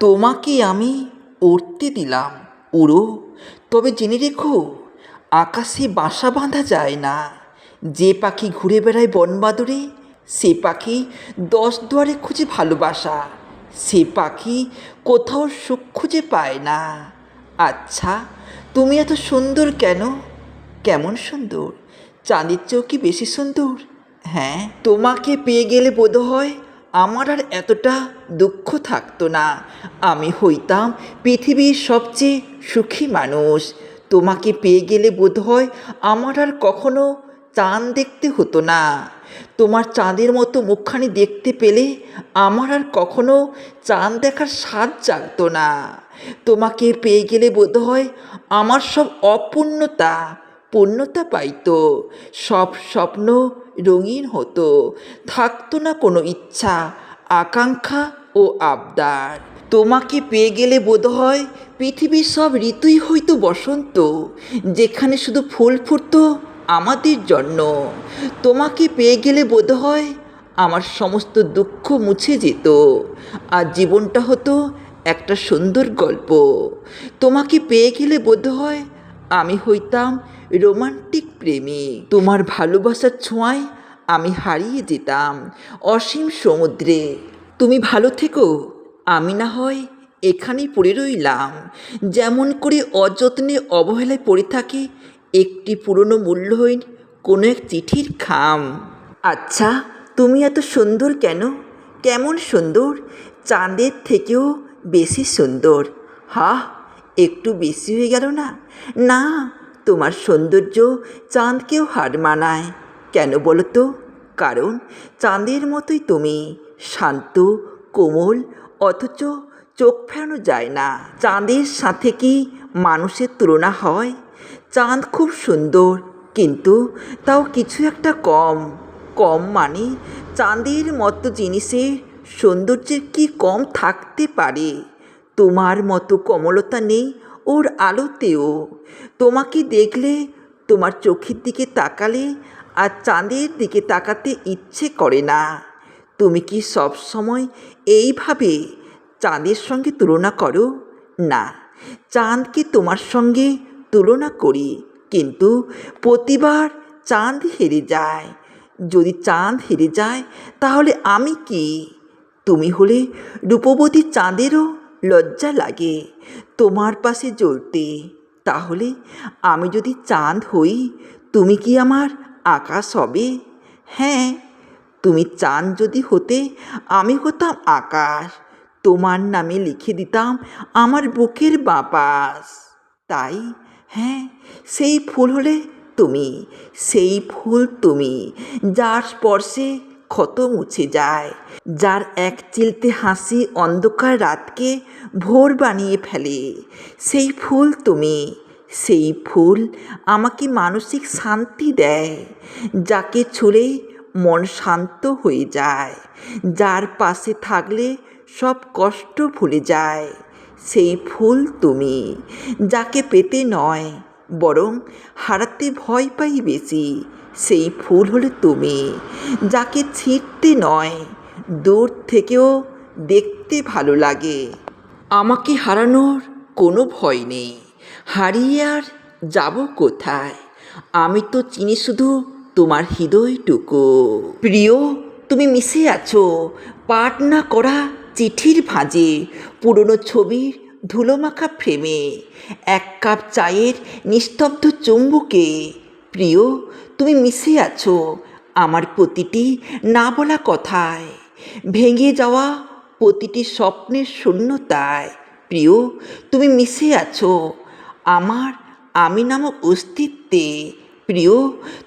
তোমাকে আমি উড়তে দিলাম, উড়ো। তবে জেনে রেখো, আকাশে বাসা বাঁধা যায় না। যে পাখি ঘুরে বেড়ায় বনবাদরে, সে পাখি দশ দুয়ারে খুঁজে ভালোবাসা। সে পাখি কোথাও সুখ খুঁজে পায় না। আচ্ছা তুমি এত সুন্দর কেন? কেমন সুন্দর? চাঁদের চেয়েও কি বেশি সুন্দর। হ্যাঁ তোমাকে পেয়ে গেলে বোধ হয় আমার আর এতটা দুঃখ থাকতো না। আমি হইতাম পৃথিবীর সবচেয়ে সুখী মানুষ। তোমাকে পেয়ে গেলে বোধ হয় আমার আর কখনো চাঁদ দেখতে হতো না। তোমার চাঁদের মতো মুখখানি দেখতে পেলে আমার আর কখনো চাঁদ দেখার স্বাদ জাগতো না। তোমাকে পেয়ে গেলে বোধ হয় আমার সব অপূর্ণতা পূর্ণতা পাইতো, সব স্বপ্ন রঙিন হতো, থাকতো না কোনো ইচ্ছা, আকাঙ্ক্ষা ও আবদার। তোমাকে পেয়ে গেলে বোধ হয় পৃথিবীর সব ঋতুই হইতো বসন্ত, যেখানে শুধু ফুল ফুটত আমাদের জন্য। তোমাকে পেয়ে গেলে বোধ হয় আমার সমস্ত দুঃখ মুছে যেত। আর জীবনটা হতো একটা সুন্দর গল্প। তোমাকে পেয়ে গেলে বোধ হয় আমি হইতাম রোমান্টিক প্রেমী। তোমার ভালোবাসার ছোঁয়ায় আমি হারিয়ে যেতাম অসীম সমুদ্রে। তুমি ভালো থেকো, আমি না হয় এখানেই পড়ে রইলাম। যেমন করে অযত্নে অবহেলায় পড়ে থাকে, একটি পুরনো মূল্যহীন কোনো এক চিঠির খাম। আচ্ছা তুমি এত সুন্দর কেন? কেমন সুন্দর? চাঁদের থেকেও বেশি সুন্দর। হা একটু বেশি হয়ে গেল না? না, তোমার সৌন্দর্য চাঁদকেও হার মানায়। কেন বলো তো? কারণ চাঁদের মতোই তুমি, শান্ত, কোমল, অথচ চোখ ফেরানো যায় না। চাঁদের সাথে কি মানুষের তুলনা হয়? চাঁদ খুব সুন্দর, কিন্তু তাও কিছু একটা কম। কম মানে চাঁদের মতো জিনিসের সৌন্দর্যের কি কম থাকতে পারে? তোমার মতো কমলতা নেই ওর আলোতেও। তোমাকে দেখলে তোমার চোখের দিকে তাকালে আর চাঁদের দিকে তাকাতে ইচ্ছে করে না। তুমি কি সব সময় এইভাবে চাঁদের সঙ্গে তুলনা করো? না, চাঁদকে তোমার সঙ্গে তুলনা করি, কিন্তু প্রতিবার চাঁদ হেরে যায়। যদি চাঁদ হেরে যায়, তাহলে আমি কি? তুমি হলে রূপবতী চাঁদেরও লজ্জা লাগে। তোমার পাশে জ্বলতে। তাহলে আমি যদি চাঁদ হই, তুমি কি আমার আকাশ হবে? হ্যাঁ তুমি চাঁদ যদি হতে, আমি হতাম আকাশ। তোমার নামে লিখে দিতাম আমার বুকের বাপাস। তাই হ্যাঁ সেই ফুল হলে তুমি, সেই ফুল তুমি, যার স্পর্শে ক্ষত মুছে যায়। যার এক চিলতে হাসি অন্ধকার রাতকে ভোর বানিয়ে ফেলে। সেই ফুল তুমি, সেই ফুল আমাকে মানসিক শান্তি দেয়, যাকে ছুঁলে মন শান্ত হয়ে যায়। যার পাশে থাকলে সব কষ্ট ভুলে যায়। সেই ফুল তুমি, যাকে পেতে নয়, বরং হারাতে ভয় পাই বেশি। সেই ফুল হলে তুমি, যাকে ছিঁড়তে নয়, দূর থেকেও দেখতে ভালো লাগে। আমাকে হারানোর কোনো ভয় নেই, হারিয়ে আর যাব কোথায়? আমি তো চিনি শুধু তোমার হৃদয়টুকু। প্রিয়, তুমি মিশে আছো, পাঠ না করা চিঠির ভাঁজে, পুরনো ছবির ধুলোমাখা ফ্রেমে। এক কাপ চায়ের নিস্তব্ধ চুম্বুকে, প্রিয় তুমি মিশে আছো আমার প্রতিটি না বলা কথায়। ভেঙে যাওয়া প্রতিটি স্বপ্নের শূন্যতায়। প্রিয়, তুমি মিশে আছো আমার আমি নামক অস্তিত্বে। প্রিয়,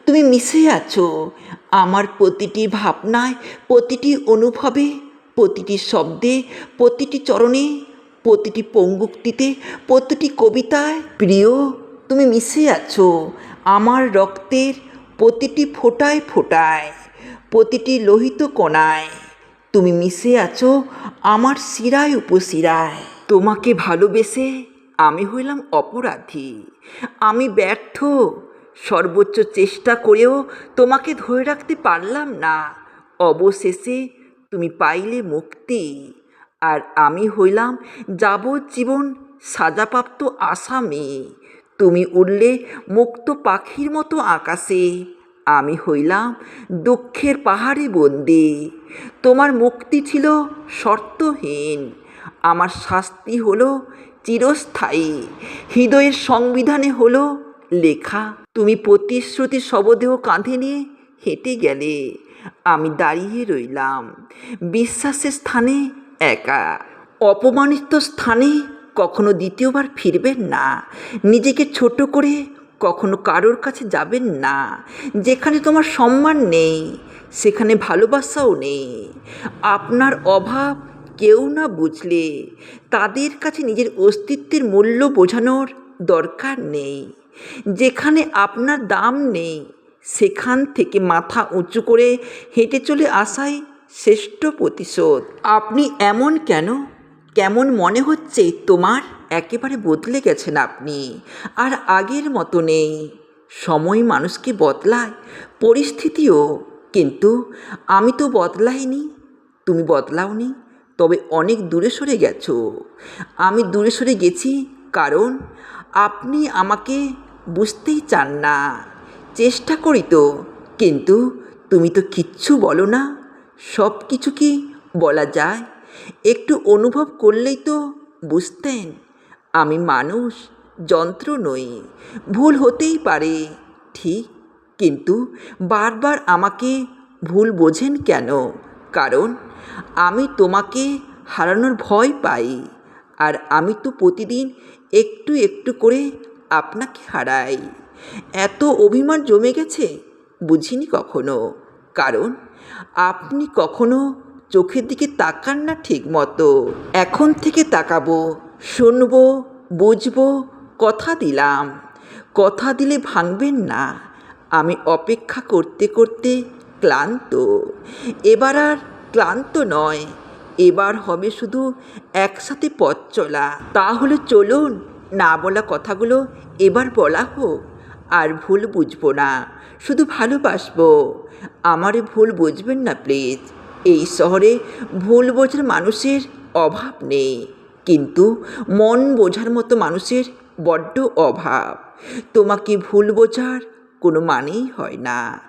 তুমি মিশে আছো আমার প্রতিটি ভাবনায়, প্রতিটি অনুভবে, প্রতিটি শব্দে, প্রতিটি চরণে, প্রতিটি পঙ্গুক্তিতে, প্রতিটি কবিতায়। প্রিয়, তুমি মিশে আছো আমার রক্তের প্রতিটি ফোটায় ফোটায়, প্রতিটি লোহিত কণায়। তুমি মিশে আছো আমার শিরায় উপশিরায়। তোমাকে ভালোবেসে আমি হইলাম অপরাধী। আমি ব্যর্থ। সর্বোচ্চ চেষ্টা করেও তোমাকে ধরে রাখতে পারলাম না। অবশেষে তুমি পাইলে মুক্তি। আর আমি হইলাম যাবজ্জীবন সাজাপ্রাপ্ত আসামি। তুমি উড়লে মুক্ত পাখির মতো আকাশে। আমি হইলাম দুঃখের পাহাড়ে বন্দি। তোমার মুক্তি ছিল শর্তহীন। আমার শাস্তি হলো চিরস্থায়ী। হৃদয়ের সংবিধানে হলো লেখা। তুমি প্রতিশ্রুতি শবদেহ কাঁধে নিয়ে হেঁটে গেলে। আমি দাঁড়িয়ে রইলাম। বিশ্বাসের স্থানে একা। অপমানিত স্থানে কখনো দ্বিতীয়বার ফিরবেন না। নিজেকে ছোট করে কখনো কারোর কাছে যাবেন না। যেখানে তোমার সম্মান নেই, সেখানে ভালোবাসাও নেই। আপনার অভাব কেউ না বুঝলে, তাদের কাছে নিজের অস্তিত্বের মূল্য বোঝানোর দরকার নেই। যেখানে আপনার দাম নেই, সেখান থেকে মাথা উঁচু করে হেঁটে চলে আসাই শ্রেষ্ঠ প্রতিশোধ। আপনি এমন কেন? কেমন মনে হচ্ছে তোমার? একেবারে বদলে গেছেন আপনি। আর আগের মতো নেই। সময় মানুষকে বদলায়, পরিস্থিতিও। কিন্তু আমি তো বদলাইনি, তুমি বদলাওনি, তবে অনেক দূরে সরে গেছো। আমি দূরে সরে গেছি কারণ আপনি আমাকে বুঝতেই চান না। চেষ্টা করি তো, কিন্তু তুমি তো কিচ্ছু বলো না। সব কিছু কি বলা যায়? একটু অনুভব করলেই তো বুঝতেন, আমি মানুষ, যন্ত্র নই। ভুল হতেই পারে, ঠিক, কিন্তু বারবার আমাকে ভুল বোঝেন কেন? কারণ আমি তোমাকে হারানোর ভয় পাই, আর আমি তো প্রতিদিন একটু একটু করে আপনাকে হারাই। এত অভিমান জমে গেছে, বুঝিনি কখনো। কারণ আপনি কখনো চোখের দিকে তাকান না ঠিক মতো এখন থেকে তাকাবো, শুনব, বুঝব, কথা দিলাম। কথা দিলে ভাঙবেন না। আমি অপেক্ষা করতে করতে ক্লান্ত। এবার আর ক্লান্ত নয়। এবার হবে শুধু একসাথে পথ চলা। তাহলে চলুন, না বলা কথাগুলো এবার বলা হোক। আর ভুল বুঝব না। শুধু ভালোবাসবো। আমারে ভুল বুঝবেন না, প্লিজ। এই শহরে ভুল বোঝার মানুষের অভাব নেই। কিন্তু মন বোঝার মতো মানুষের বড্ড অভাব। তোমাকে ভুল বোঝার কোনো মানেই হয় না।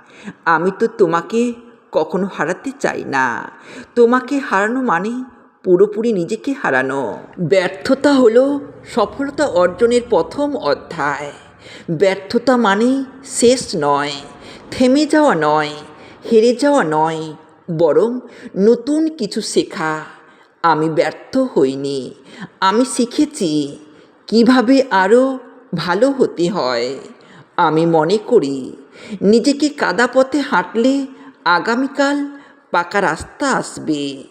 আমি তো তোমাকে কখনো হারাতে চাই না। তোমাকে হারানো মানে পুরোপুরি নিজেকে হারানো। ব্যর্থতা হলো সফলতা অর্জনের প্রথম অধ্যায়। ব্যর্থতা মানে শেষ নয়, থেমে যাওয়া নয়, হেরে যাওয়া নয় বরং নতুন কিছু শেখা। আমি ব্যর্থ হইনি। আমি শিখেছি কীভাবে আরও ভালো হতে হয়। আমি মনে করি, নিজেকে কাদা পথে হাঁটলে আগামীকাল পাকা রাস্তা আসবে।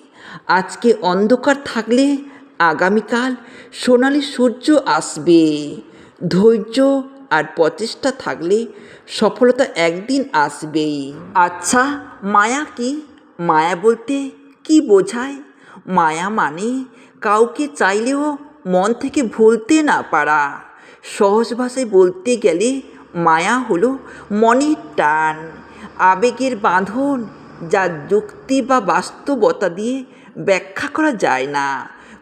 আজকে অন্ধকার থাকলে আগামীকাল সোনালি সূর্য আসবে। ধৈর্য আর প্রচেষ্টা থাকলে সফলতা একদিন আসবেই। আচ্ছা মায়া কি? মায়া বলতে কি বোঝায়? মায়া মানে কাউকে চাইলেও মন থেকে ভুলতে না পারা। সহজ ভাষায় বলতে গেলে মায়া হলো মনের টান, আবেগের বাঁধন যা যুক্তি বা বাস্তবতা দিয়ে ব্যাখ্যা করা যায় না।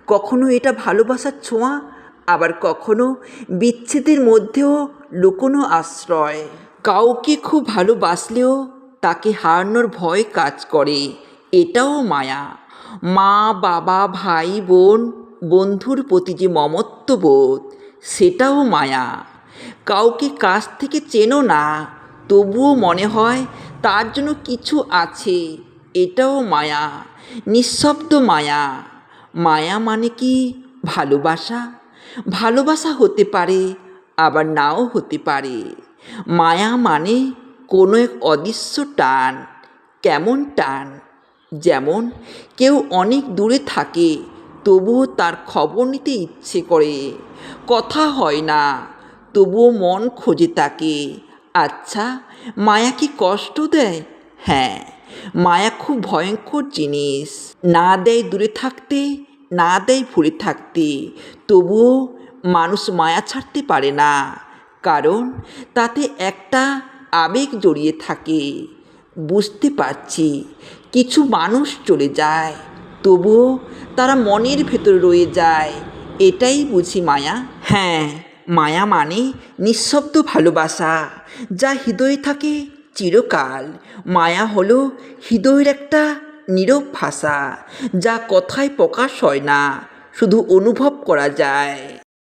কখনো এটা ভালোবাসার ছোঁয়া, আবার কখনো বিচ্ছেদের মধ্যেও লুকোনো আশ্রয়। কাউকে খুব ভালোবাসলেও তাকে হারানোর ভয় কাজ করে। এটাও মায়া। মা, বাবা, ভাই, বোন, বন্ধুর প্রতি যে মমত্ববোধ, সেটাও মায়া। কাউকে কাছ থেকে চেনো না, তবুও মনে হয় তার জন্য কিছু আছে, এটাও মায়া, নিঃশব্দ মায়া। মায়া মানে কি? ভালোবাসা? ভালোবাসা হতে পারে, আবার নাও হতে পারে। মায়া মানে কোনো এক অদৃশ্য টান, কেমন টান? যেমন কেউ অনেক দূরে থাকে, তবুও তার খবর নিতে ইচ্ছে করে। কথা হয় না, তবুও মন খোঁজে তাকে। আচ্ছা মায়া কি কষ্ট দেয়? হ্যাঁ মায়া খুব ভয়ঙ্কর জিনিস। না দেয় দূরে থাকতে, না দেয় ভুলে থাকতে। তবুও মানুষ মায়া ছাড়তে পারে না, কারণ তাতে একটা আবেগ জড়িয়ে থাকে। বুঝতে পারছি, কিছু মানুষ চলে যায়, তবুও তারা মনের ভেতর রয়ে যায়। এটাই বুঝি মায়া। হ্যাঁ মায়া মানে নিঃশব্দ ভালোবাসা, যা হৃদয়ে থাকে চিরকাল। মায়া হলো হৃদয়ের একটা নীরব ভাষা, যা কথায় প্রকাশ হয় না, শুধু অনুভব করা যায়।